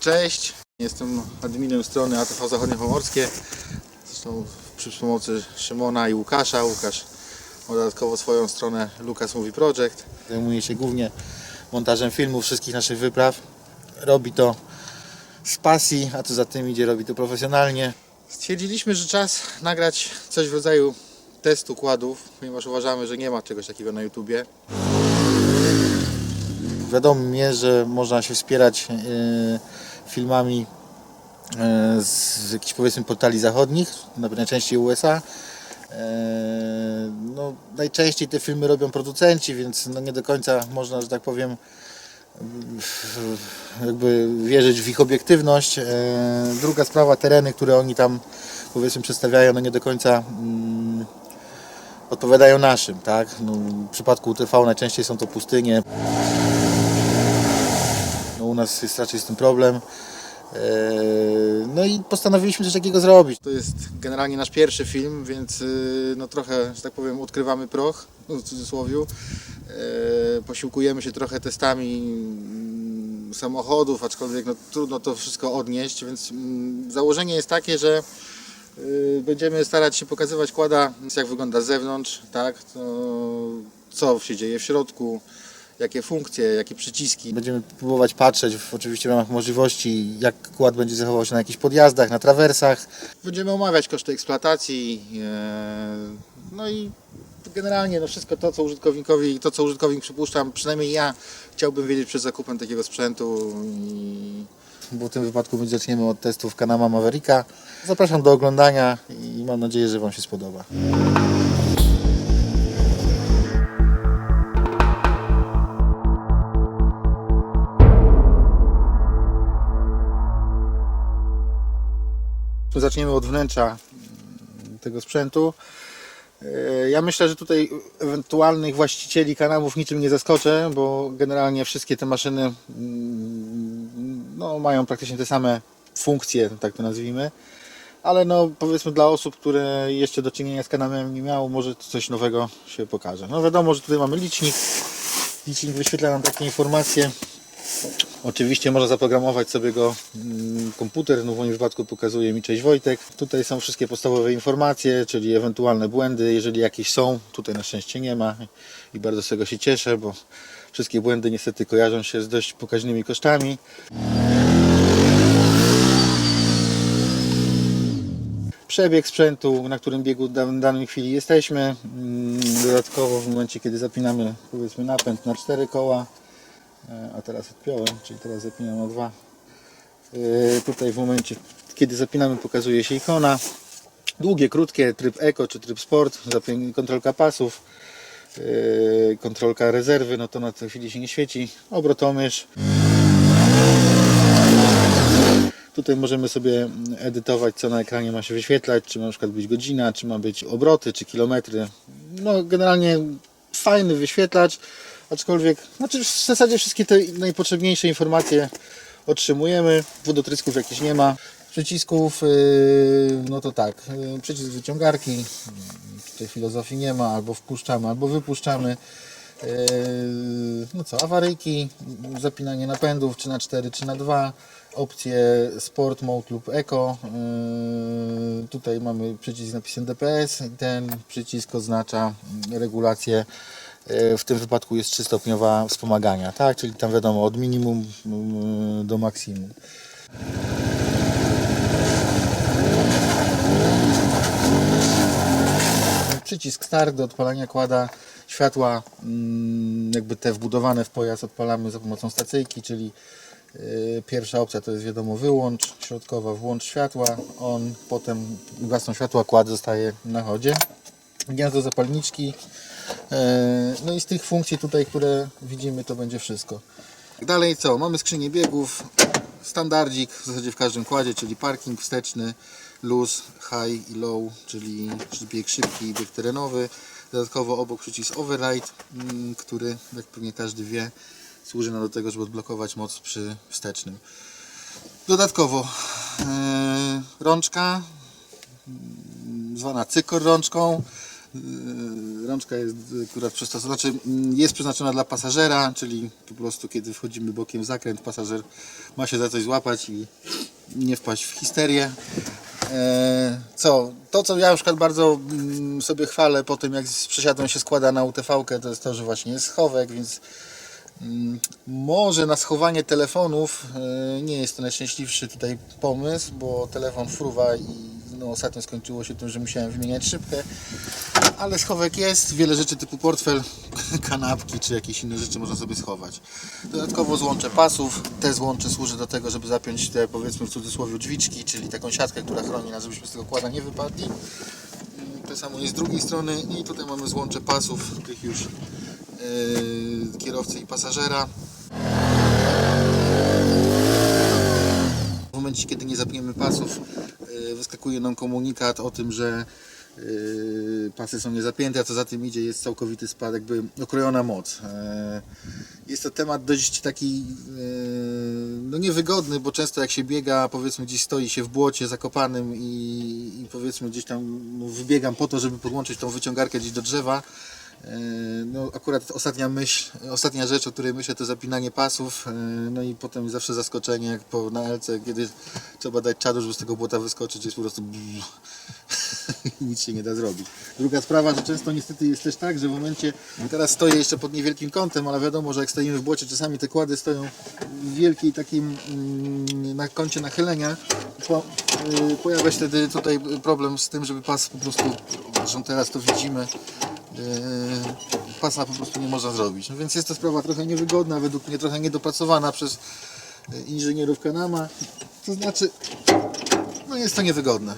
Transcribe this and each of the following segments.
Cześć, jestem adminem strony ATV Zachodniopomorskie. Zresztą przy pomocy Szymona i Łukasza. Łukasz ma dodatkowo swoją stronę Lucas Movie Project. Zajmuje się głównie montażem filmów wszystkich naszych wypraw. Robi to z pasji, a co za tym idzie, robi to profesjonalnie. Stwierdziliśmy, że czas nagrać coś w rodzaju testu kładów, ponieważ uważamy, że nie ma czegoś takiego na YouTubie. Wiadomo mnie, że można się wspierać e, filmami e, z jakichś powiedzmy portali zachodnich, najczęściej USA. E, No, najczęściej te filmy robią producenci, więc no nie do końca można, że tak powiem, jakby wierzyć w ich obiektywność. E, Druga sprawa, tereny, które oni tam powiedzmy przedstawiają, no nie do końca mm, odpowiadają naszym, tak? No, w przypadku UTV najczęściej są to pustynie. U nas jest raczej z tym problem. Eee, No i postanowiliśmy coś takiego zrobić. To jest generalnie nasz pierwszy film, więc yy, no trochę, że tak powiem, odkrywamy proch, no, w cudzysłowie. Eee, Posiłkujemy się trochę testami mm, samochodów, aczkolwiek no, trudno to wszystko odnieść, więc mm, założenie jest takie, że yy, będziemy starać się pokazywać kłada, jak wygląda z zewnątrz, tak, to, co się dzieje w środku, jakie funkcje, jakie przyciski. Będziemy próbować patrzeć, w, oczywiście w ramach możliwości, jak kład będzie zachował się na jakichś podjazdach, na trawersach. Będziemy omawiać koszty eksploatacji, e, no i generalnie no wszystko to, co użytkownikowi, to co użytkownik przypuszczam, przynajmniej ja chciałbym wiedzieć przed zakupem takiego sprzętu. I... Bo w tym wypadku zaczniemy od testów Kanama Mavericka. Zapraszam do oglądania i mam nadzieję, że Wam się spodoba. Zaczniemy od wnętrza mm, tego sprzętu. E, Ja myślę, że tutaj ewentualnych właścicieli kanałów niczym nie zaskoczę, bo generalnie wszystkie te maszyny mm, no, mają praktycznie te same funkcje, tak to nazwijmy. Ale no, powiedzmy dla osób, które jeszcze do czynienia z kanałem nie miało, może coś nowego się pokaże. No wiadomo, że tutaj mamy licznik. Licznik wyświetla nam takie informacje, Oczywiście można zaprogramować sobie go mm, komputer, no w moim wypadku pokazuje mi Cześć Wojtek. Tutaj są wszystkie podstawowe informacje, czyli ewentualne błędy, jeżeli jakieś są. Tutaj na szczęście nie ma i bardzo z tego się cieszę, bo wszystkie błędy niestety kojarzą się z dość pokaźnymi kosztami. Przebieg sprzętu, na którym biegu w dan- danej chwili jesteśmy. Mm, Dodatkowo w momencie, kiedy zapinamy powiedzmy napęd na cztery koła, a teraz odpiąłem, czyli teraz zapinam na dwa. E, Tutaj w momencie, kiedy zapinamy pokazuje się ikona. Długie, krótkie, tryb Eco czy tryb Sport, kontrolka pasów, e, kontrolka rezerwy, no to na tej chwili się nie świeci, obrotomierz. Tutaj możemy sobie edytować, co na ekranie ma się wyświetlać, czy ma na przykład być godzina, czy ma być obroty, czy kilometry. No generalnie fajny wyświetlacz, aczkolwiek, znaczy w zasadzie wszystkie te najpotrzebniejsze informacje otrzymujemy. Wodotrysków jakichś nie ma. Przycisków, yy, no to tak, yy, przycisk wyciągarki, tutaj filozofii nie ma, albo wpuszczamy, albo wypuszczamy. Yy, No co, awaryjki, zapinanie napędów, czy na 4, czy na 2, opcje Sport Mode lub Eco. Tutaj mamy przycisk z napisem DPS ten przycisk oznacza regulację w tym wypadku jest 3-stopniowa wspomagania, tak? Czyli tam wiadomo od minimum mm, do maksimum. Przycisk start do odpalania kłada światła, mm, jakby te wbudowane w pojazd odpalamy za pomocą stacyjki, czyli y, pierwsza opcja to jest wiadomo wyłącz, środkowa włącz światła, on, potem gasną światła, kład zostaje na chodzie. Gniazdo zapalniczki, E, No i z tych funkcji tutaj, które widzimy, to będzie wszystko. Dalej co? Mamy skrzynię biegów, standardzik w zasadzie w każdym kładzie, czyli parking wsteczny, luz, high i low, czyli bieg szybki i bieg terenowy. Dodatkowo obok przycisk override, mm, który jak pewnie każdy wie, służy nam do tego, żeby odblokować moc przy wstecznym. Dodatkowo e, rączka, mm, zwana cykor rączką. Yy, Rączka jest akurat przystosowana, znaczy mm, jest przeznaczona dla pasażera, czyli po prostu kiedy wchodzimy bokiem w zakręt, pasażer ma się za coś złapać i nie wpaść w histerię. E, Co? To, co ja przykład bardzo mm, sobie chwalę po tym, jak z przesiadłem się składa na UTV, to jest to, że właśnie jest schowek, więc Może na schowanie telefonów e, nie jest to najszczęśliwszy tutaj pomysł, bo telefon fruwa i no, ostatnio skończyło się tym, że musiałem wymieniać szybkę. Ale schowek jest, wiele rzeczy typu portfel, kanapki czy jakieś inne rzeczy można sobie schować. Dodatkowo złącze pasów, te złącze służy do tego, żeby zapiąć te powiedzmy w cudzysłowie drzwiczki, czyli taką siatkę, która chroni nas, żebyśmy z tego kłada nie wypadli. Mm, To samo jest z drugiej strony i tutaj mamy złącze pasów, tych już kierowcy i pasażera. W momencie, kiedy nie zapniemy pasów, yy, wyskakuje nam komunikat o tym, że yy, pasy są niezapięte, a co za tym idzie jest całkowity spadek, jakby okrojona moc. Jest to temat dość taki no niewygodny, bo często jak się biega, powiedzmy gdzieś stoi się w błocie zakopanym i, i powiedzmy gdzieś tam no, wybiegam po to, żeby podłączyć tą wyciągarkę gdzieś do drzewa. E, No, akurat ostatnia myśl, ostatnia rzecz, o której myślę, to zapinanie pasów. e, No i potem zawsze zaskoczenie, jak po na LC, kiedy trzeba dać czadu, żeby z tego błota wyskoczyć, jest po prostu nic się nie da zrobić. Druga sprawa, że często niestety jest też tak, że w momencie, teraz stoję jeszcze pod niewielkim kątem, ale wiadomo, że jak stoimy w błocie, czasami te kłady stoją w wielkiej takim mm, na kącie nachylenia. Po, y, pojawia się wtedy tutaj problem z tym, żeby pas po prostu, zresztą teraz to widzimy, Yy, pasa po prostu nie można zrobić. No więc jest to sprawa trochę niewygodna, według mnie trochę niedopracowana przez yy, inżynierów Kanama. To znaczy, no jest to niewygodne.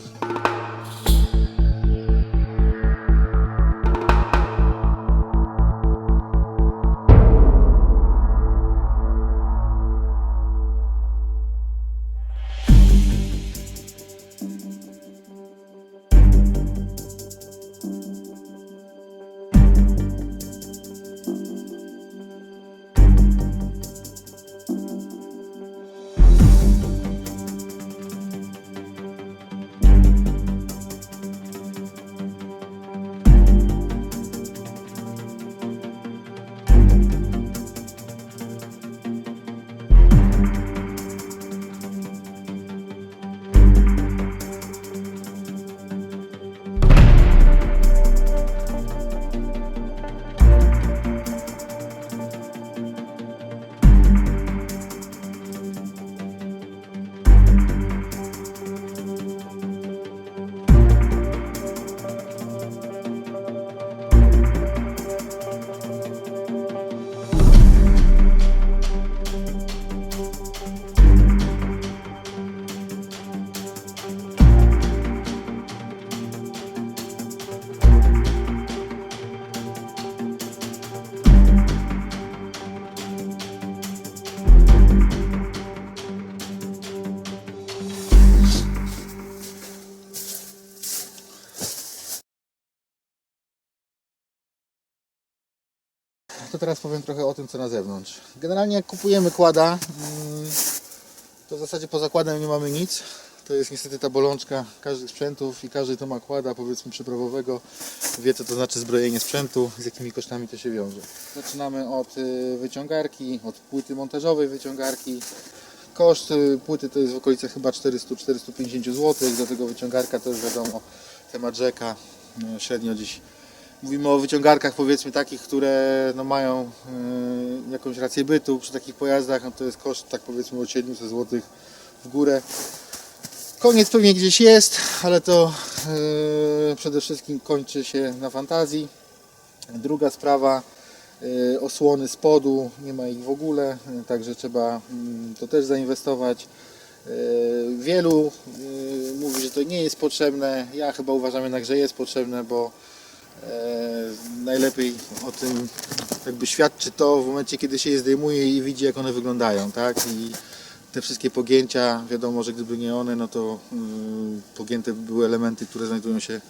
Teraz powiem trochę o tym, co na zewnątrz. Generalnie jak kupujemy kłada, mm, to w zasadzie poza kładem nie mamy nic. To jest niestety ta bolączka każdych sprzętów i każdy, kto ma kłada, powiedzmy przeprawowego, wie co to znaczy zbrojenie sprzętu, z jakimi kosztami to się wiąże. Zaczynamy od y, wyciągarki, od płyty montażowej wyciągarki. Koszt y, płyty to jest w okolicach chyba 400-450 zł, do tego wyciągarka to już wiadomo, temat rzeka, y, średnio gdzieś Mówimy o wyciągarkach powiedzmy takich, które no, mają y, jakąś rację bytu przy takich pojazdach, no to jest koszt tak powiedzmy od 700 zł w górę. Koniec pewnie gdzieś jest, ale to y, przede wszystkim kończy się na fantazji. Druga sprawa, y, osłony spodu, nie ma ich w ogóle, y, także trzeba mm, to też zainwestować. Y, Wielu y, mówi, że to nie jest potrzebne. Ja chyba uważam jednak, że jest potrzebne, bo najlepiej o tym jakby świadczy to w momencie, kiedy się je zdejmuje i widzi, jak one wyglądają, tak? I te wszystkie pogięcia, wiadomo, że gdyby nie one, no to mm, pogięte by były elementy, które znajdują się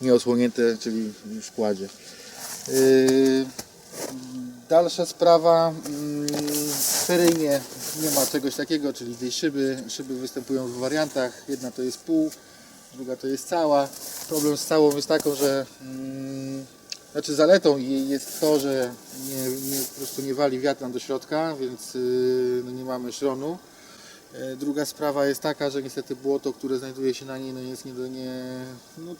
nieosłonięte, czyli w kładzie. Yy, Dalsza sprawa, mm, seryjnie nie ma czegoś takiego, czyli tej szyby. Szyby występują w wariantach. Jedna to jest pół, druga to jest cała. Problem z całą jest taką, że mm, znaczy zaletą jej jest to, że nie, nie, po prostu nie wali wiatr nam do środka, więc yy, no nie mamy szronu. E, Druga sprawa jest taka, że niestety błoto, które znajduje się na niej, no jest nie do nie. No,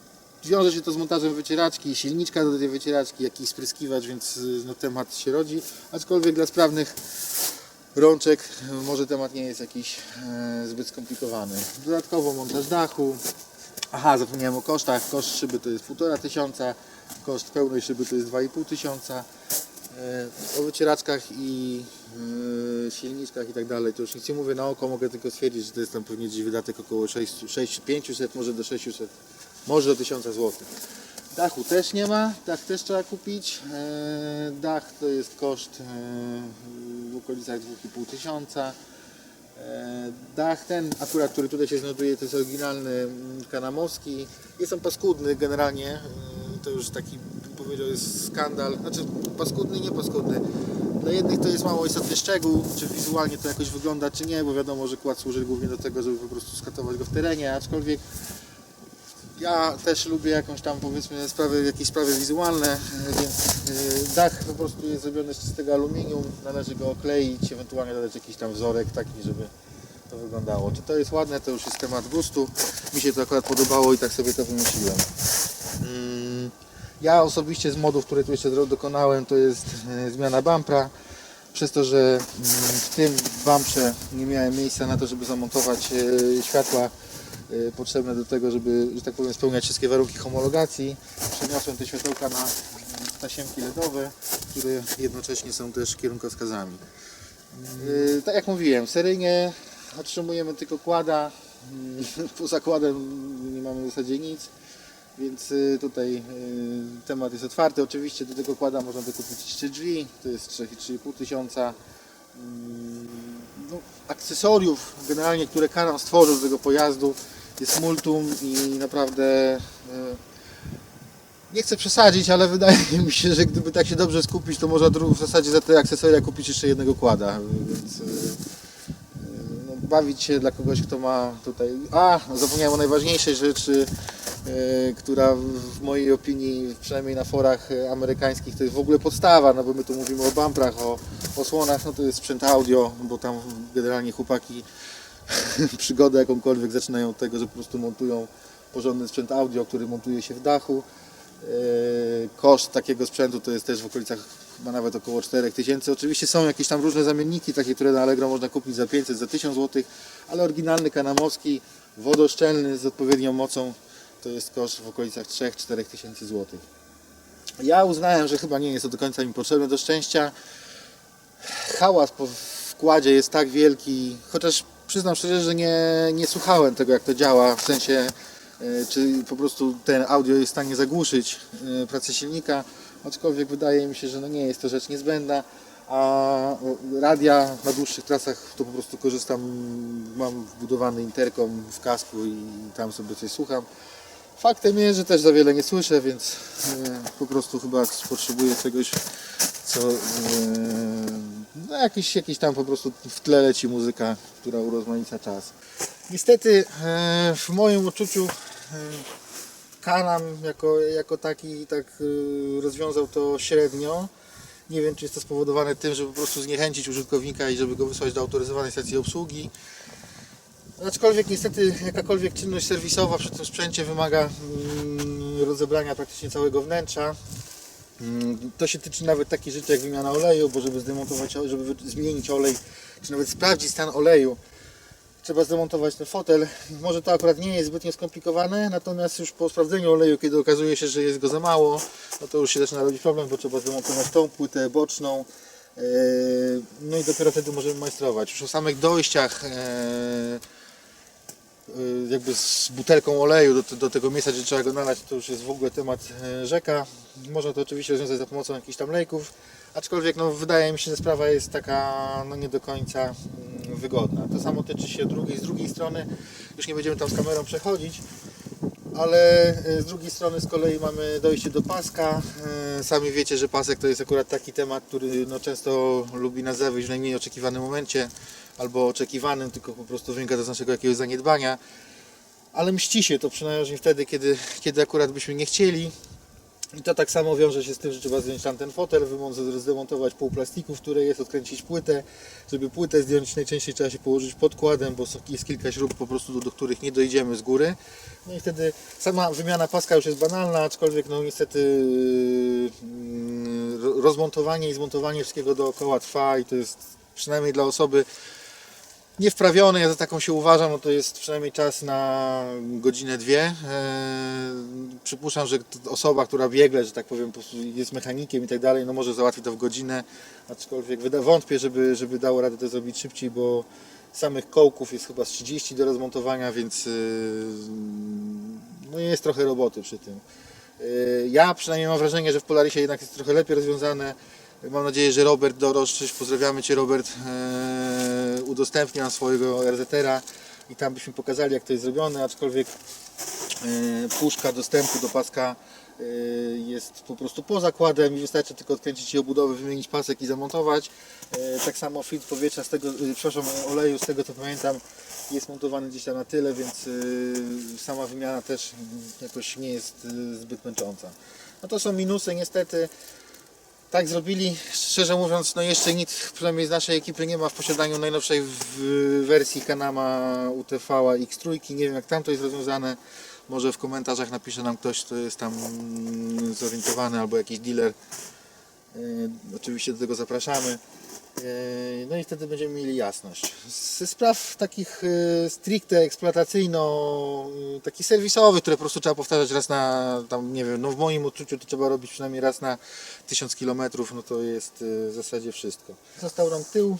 wiąże się to z montażem wycieraczki, silniczka do tej wycieraczki, jakiś spryskiwacz, więc y, no, temat się rodzi. Aczkolwiek dla sprawnych rączek y, może temat nie jest jakiś e, zbyt skomplikowany. Dodatkowo montaż dachu. Aha, zapomniałem o kosztach. Koszt szyby to jest 1,5 tysiąca, koszt pełnej szyby to jest 2,5 tysiąca. E, O wycieraczkach i e, silniczkach i tak dalej, to już nic nie mówię na oko, mogę tylko stwierdzić, że to jest tam pewnie gdzieś wydatek około 6, 6, 500, może do 600, może do 1000 zł. Dachu też nie ma, dach też trzeba kupić. E, Dach to jest koszt w okolicach 2,5 tysiąca. E, Dach ten akurat, który tutaj się znajduje, to jest oryginalny mm, kanamowski. Jest on paskudny generalnie. e, To już taki powiedział jest skandal. Znaczy paskudny, nie paskudny. Dla jednych to jest mało istotny szczegół, czy wizualnie to jakoś wygląda, czy nie, bo wiadomo, że kład służy głównie do tego, żeby po prostu skatować go w terenie, aczkolwiek ja też lubię jakąś tam powiedzmy sprawy, jakieś sprawy wizualne, e, więc e, dach po prostu jest zrobiony z czystego aluminium, należy go okleić, ewentualnie dodać jakiś tam wzorek taki, żeby to wyglądało. Czy to jest ładne, to już jest temat gustu. Mi się to akurat podobało i tak sobie to wymyśliłem. Mm, Ja osobiście z modów, które tu jeszcze dokonałem, to jest e, zmiana bumpra. Przez to, że mm, w tym bumprze nie miałem miejsca na to, żeby zamontować światła potrzebne do tego, żeby, że tak powiem, spełniać wszystkie warunki homologacji. Przeniosłem te światełka na tasiemki LEDowe, które jednocześnie są też kierunkowskazami. Yy, tak jak mówiłem, seryjnie otrzymujemy tylko kłada. Poza kładem nie mamy w zasadzie nic. Więc yy, tutaj temat jest otwarty. Oczywiście do tego kłada można dokupić trzy drzwi, to jest 3,5 tysiąca. Mm, No, akcesoriów generalnie, które Karam stworzył do tego pojazdu jest multum i naprawdę yy, nie chcę przesadzić, ale wydaje mi się, że gdyby tak się dobrze skupić, to można w zasadzie za te akcesoria kupić jeszcze jednego kłada, więc yy, yy, no, bawić się dla kogoś, kto ma tutaj... A, no, zapomniałem o najważniejszej rzeczy, która w mojej opinii, przynajmniej na forach amerykańskich, to jest w ogóle podstawa, no bo my tu mówimy o bumprach, o osłonach, no to jest sprzęt audio, bo tam generalnie chłopaki przygodę jakąkolwiek zaczynają od tego, że po prostu montują porządny sprzęt audio, który montuje się w dachu. Yy, Koszt takiego sprzętu to jest też w okolicach chyba nawet około 4000. Oczywiście są jakieś tam różne zamienniki, takie, które na Allegro można kupić za 500, za 1000 zł, ale oryginalny kanamowski, wodoszczelny z odpowiednią mocą to jest koszt w okolicach 3-4 tysięcy złotych. Ja uznałem, że chyba nie jest to do końca mi potrzebne do szczęścia. Hałas po wkładzie jest tak wielki, chociaż przyznam szczerze, że nie, nie słuchałem tego jak to działa, w sensie e, czy po prostu ten audio jest w stanie zagłuszyć e, pracę silnika, aczkolwiek wydaje mi się, że no nie jest to rzecz niezbędna, a radia na dłuższych trasach to po prostu korzystam, mam wbudowany interkom w kasku i tam sobie coś słucham. Faktem jest, że też za wiele nie słyszę, więc e, po prostu chyba potrzebuję czegoś, co no jakiś, jakiś tam po prostu w tle leci muzyka, która urozmaica czas. Niestety e, w moim odczuciu e, Kanam jako, jako taki tak e, rozwiązał to średnio. Nie wiem, czy jest to spowodowane tym, żeby po prostu zniechęcić użytkownika i żeby go wysłać do autoryzowanej stacji obsługi. Aczkolwiek niestety jakakolwiek czynność serwisowa przy tym sprzęcie wymaga mm, rozebrania praktycznie całego wnętrza. Mm, To się tyczy nawet takich rzeczy jak wymiana oleju, bo żeby zdemontować, żeby zmienić olej, czy nawet sprawdzić stan oleju, trzeba zdemontować ten fotel. Może to akurat nie jest zbytnio skomplikowane, natomiast już po sprawdzeniu oleju, kiedy okazuje się, że jest go za mało, no to już się zaczyna robić problem, bo trzeba zdemontować tą płytę boczną. Yy, No i dopiero wtedy możemy majstrować. Już o samych dojściach y, jakby z butelką oleju do, do tego miejsca, gdzie trzeba go nalać, to już jest w ogóle temat e, rzeka. Można to oczywiście rozwiązać za pomocą jakichś tam lejków, aczkolwiek no, wydaje mi się, że sprawa jest taka no, nie do końca mm, wygodna. To samo tyczy się drugiej, z drugiej strony, już nie będziemy tam z kamerą przechodzić, ale e, z drugiej strony z kolei mamy dojście do paska. E, Sami wiecie, że pasek to jest akurat taki temat, który no, często lubi nas zawieść w najmniej oczekiwanym momencie albo oczekiwanym, tylko po prostu wynika to z naszego jakiegoś zaniedbania. ale mści się to przynajmniej wtedy, kiedy, kiedy akurat byśmy nie chcieli. I to tak samo wiąże się z tym, że trzeba zdjąć tam ten fotel, zdemontować pół plastiku, w której jest, odkręcić płytę. Żeby płytę zdjąć, najczęściej trzeba się położyć podkładem, bo jest kilka śrub po prostu, do, których nie dojdziemy z góry. No i wtedy sama wymiana paska już jest banalna, aczkolwiek no niestety ro- rozmontowanie i zmontowanie wszystkiego dookoła trwa i to jest przynajmniej dla osoby niewprawiony, ja za taką się uważam, no to jest przynajmniej czas na godzinę, dwie. Przypuszczam, że osoba, która biegle, że tak powiem, jest mechanikiem i tak dalej, no może załatwi to w godzinę, aczkolwiek wątpię, żeby, żeby dało radę to zrobić szybciej, bo samych kołków jest chyba z 30 do rozmontowania, więc yy, no jest trochę roboty przy tym. Yy, Ja przynajmniej mam wrażenie, że w Polarisie jednak jest trochę lepiej rozwiązane. Mam nadzieję, że Robert Doroszczyś, pozdrawiamy Cię Robert, e, udostępni nam swojego RZR-a i tam byśmy pokazali jak to jest zrobione, aczkolwiek puszka dostępu do paska e, jest po prostu poza zakładem i wystarczy tylko odkręcić jej obudowę, wymienić pasek i zamontować. E, Tak samo filtr powietrza z tego, e, przepraszam, oleju z tego co pamiętam jest montowany gdzieś tam na tyle, więc e, sama wymiana też jakoś nie jest e, zbyt męcząca. No to są minusy niestety. Tak zrobili, szczerze mówiąc, no jeszcze nikt, przynajmniej z naszej ekipy nie ma w posiadaniu najnowszej wersji Kanama UTV X3. Nie wiem jak tam to jest rozwiązane. Może w komentarzach napisze nam ktoś, kto jest tam zorientowany albo jakiś dealer. Yy, Oczywiście do tego zapraszamy. Yy, No i wtedy będziemy mieli jasność. Ze spraw takich yy, stricte eksploatacyjno, takich serwisowych, które po prostu trzeba powtarzać raz na, tam nie wiem, no w moim odczuciu to trzeba robić przynajmniej raz na 1000 km, no to jest w zasadzie wszystko. Został nam tył.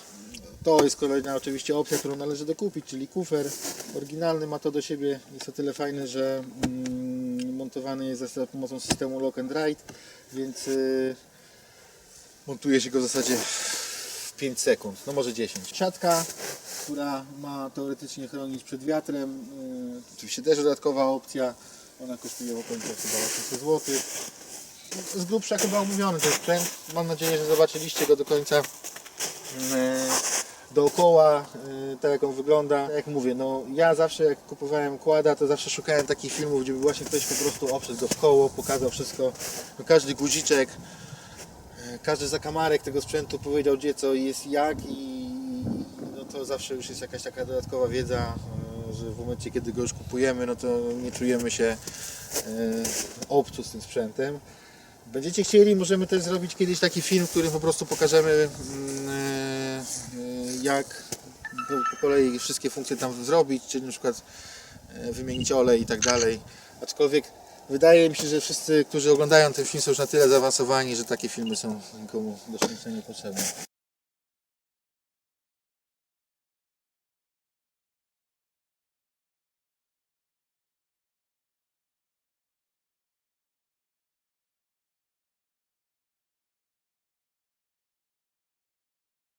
To jest kolejna oczywiście opcja, którą należy dokupić, czyli kufer. Oryginalny ma to do siebie, jest o tyle fajny, że mm, montowany jest za pomocą systemu Lock and Ride, więc yy, montuje się go w zasadzie w 5 sekund, no może 10. Siatka, która ma teoretycznie chronić przed wiatrem, yy, oczywiście też dodatkowa opcja, ona kosztuje w okolicach chyba 800 zł. Z grubsza chyba omówiony ten sprzęt, mam nadzieję, że zobaczyliście go do końca yy, dookoła, yy, tak jak on wygląda. Tak jak mówię, no ja zawsze jak kupowałem kłada, to zawsze szukałem takich filmów, gdzie właśnie ktoś po prostu oprzedł go w koło, pokazał wszystko, no, każdy guziczek, e, każdy zakamarek tego sprzętu powiedział gdzie co jest jak i no to zawsze już jest jakaś taka dodatkowa wiedza, e, że w momencie kiedy go już kupujemy, no to nie czujemy się obco z tym sprzętem. Będziecie chcieli, możemy też zrobić kiedyś taki film, w którym po prostu pokażemy mm, jak po, kolei wszystkie funkcje tam zrobić, czyli na przykład e, wymienić olej i tak dalej. Aczkolwiek wydaje mi się, że wszyscy, którzy oglądają ten film są już na tyle zaawansowani, że takie filmy są nikomu do szczęścia niepotrzebne.